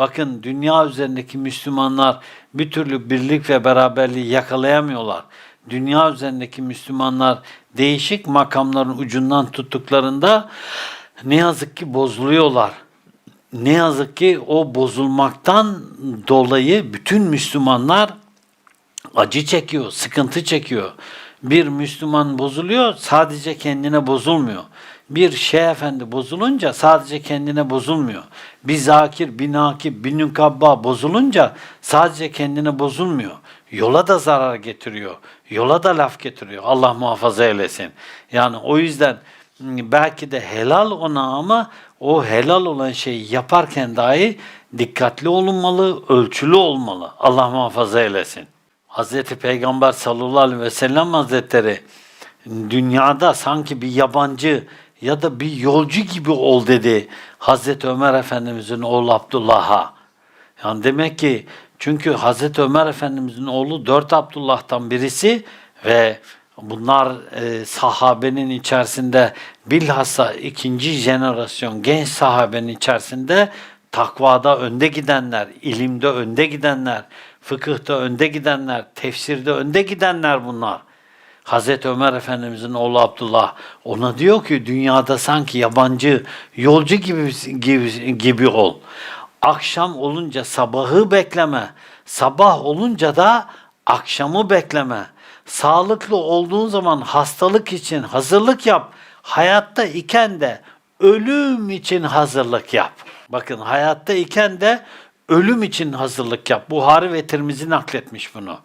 Bakın dünya üzerindeki Müslümanlar bir türlü birlik ve beraberliği yakalayamıyorlar. Dünya üzerindeki Müslümanlar değişik makamların ucundan tuttuklarında ne yazık ki bozuluyorlar. Ne yazık ki o bozulmaktan dolayı bütün Müslümanlar acı çekiyor, sıkıntı çekiyor. Bir Müslüman bozuluyor, sadece kendine bozulmuyor. Bir şeyh efendi bozulunca sadece kendine bozulmuyor. Bir zakir, bir nakip, bir nükabba bozulunca sadece kendine bozulmuyor. Yola da zarar getiriyor. Yola da laf getiriyor. Allah muhafaza eylesin. Yani o yüzden m, belki de helal ona ama o helal olan şeyi yaparken dahi dikkatli olunmalı, ölçülü olmalı. Allah muhafaza eylesin. Hazreti Peygamber sallallahu aleyhi ve sellem hazretleri dünyada sanki bir yabancı ya da bir yolcu gibi ol dedi Hazreti Ömer Efendimizin oğlu Abdullah'a. Yani demek ki çünkü Hazreti Ömer Efendimizin oğlu dört Abdullah'tan birisi ve bunlar e, sahabenin içerisinde bilhassa ikinci jenerasyon genç sahabenin içerisinde takvada önde gidenler, ilimde önde gidenler, fıkıhta önde gidenler, tefsirde önde gidenler bunlar. Hazreti Ömer Efendimizin oğlu Abdullah ona diyor ki dünyada sanki yabancı yolcu gibi gibi, gibi ol. Akşam olunca sabahı bekleme. Sabah olunca da akşamı bekleme. Sağlıklı olduğun zaman hastalık için hazırlık yap. Hayatta iken de ölüm için hazırlık yap. Bakın hayatta iken de ölüm için hazırlık yap. Buhari ve Tirmizi nakletmiş bunu.